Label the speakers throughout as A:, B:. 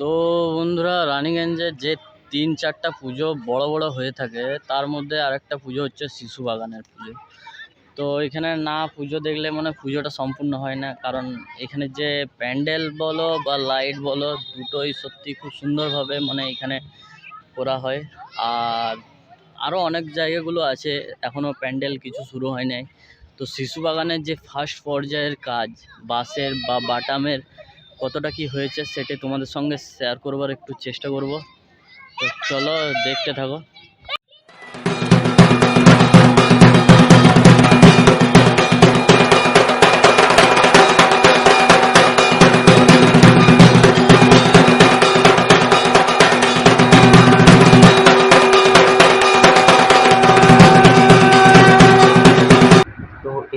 A: তো বন্ধুরা রানিগঞ্জে যে তিন চারটা পুজো বড় বড় হয়ে থাকে, তার মধ্যে আরেকটা পুজো হচ্ছে শিশু বাগানের পুজো। তো এখানে না পুজো দেখলে মানে পুজোটা সম্পূর্ণ হয় না, কারণ এখানে যে প্যান্ডেল বলো বা লাইট বলো, দুটোই সত্যি খুব সুন্দরভাবে মানে এখানে করা হয়। আর আরও অনেক জায়গাগুলো আছে এখনও প্যান্ডেল কিছু শুরু হয় নাই। তো শিশু বাগানের যে ফার্স্ট পর্যায়ের কাজ, বাঁশের বা বাটামের কতটা কি হয়েছে সেটি তোমাদের সঙ্গে শেয়ার করবার একটু চেষ্টা করব। তো চলো দেখতে থাকো।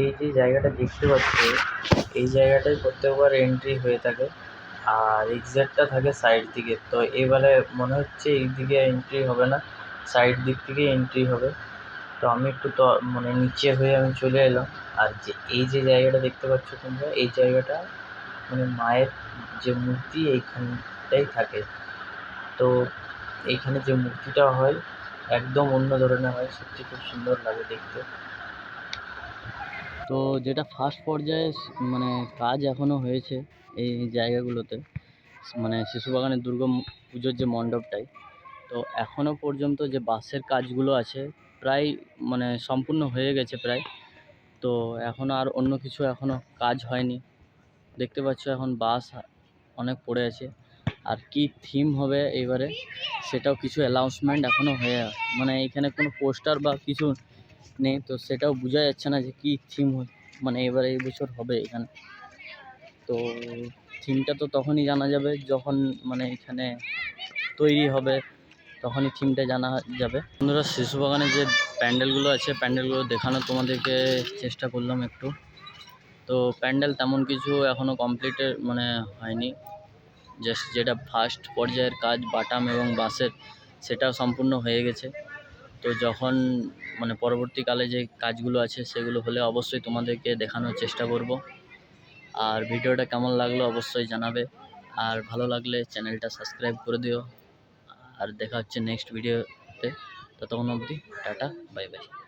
A: এই যে জায়গাটা দেখতে পাচ্ছ, এই জায়গাটায় প্রত্যেকবার এন্ট্রি হয়ে থাকে। আর এক্সাক্টটা থাকে সাইড দিকে। তো এবারে মনে হচ্ছে এই দিকে এন্ট্রি হবে না সাইড দিক থেকে এন্ট্রি হবে। তো আমি একটু তো মানে নিচে হয়ে আমি চলে এলাম। আর যে এই যে জায়গাটা দেখতে পাচ্ছ তোমরা, এই জায়গাটা মানে মায়ের যে মূর্তি এইখানটাই থাকে। তো এইখানে যে মূর্তিটা হয়, একদম অন্য ধরনের হয়। সত্যি খুব সুন্দর লাগে দেখতে। তো যেটা ফার্স্ট পর্যায়ে মানে কাজ এখনও হয়েছে এই জায়গাগুলোতে মানে শিশু বাগানের দুর্গা পুজোর যে মণ্ডপটাই, তো এখনও পর্যন্ত যে বাঁশের কাজগুলো আছে প্রায় মানে সম্পূর্ণ হয়ে গেছে প্রায়, তো এখনও আর অন্য কিছু এখনও কাজ হয়নি। দেখতে পাচ্ছ এখন বাস অনেক পড়ে আছে, আর কি থিম হবে এবারে সেটাও কিছু অ্যানাউন্সমেন্ট এখনও হয়ে মানে এখানে কোনো পোস্টার বা কিছু নেই, তো সেটাও বোঝা যাচ্ছে না যে কী থিম মানে এবারে এই বছর হবে এখানে। তো থিমটা তো তখনই জানা যাবে যখন মানে এখানে তৈরি হবে, তখনই থিমটা জানা যাবে। বন্ধুরা শিশু বাগানে যে প্যান্ডেলগুলো আছে, প্যান্ডেলগুলো দেখানো তোমাদেরকে চেষ্টা করলাম একটু। তো প্যান্ডেল তেমন কিছু এখনও কমপ্লিটের মানে হয়নি। জাস্ট যেটা ফার্স্ট পর্যায়ের কাজ, বাটাম এবং বাঁশের, সেটাও সম্পূর্ণ হয়ে গেছে। তো যখন মানে পরবর্তীকালে যে কাজগুলো আছে সেগুলো হলে অবশ্যই তোমাদেরকে দেখানোর চেষ্টা করব। আর ভিডিওটা কেমন লাগল অবশ্যই জানাবে। আর ভালো লাগলে চ্যানেলটা সাবস্ক্রাইব করে দিও। আর দেখা হচ্ছে নেক্সট ভিডিওতে। ততক্ষণ অবধি টাটা, বাই বাই।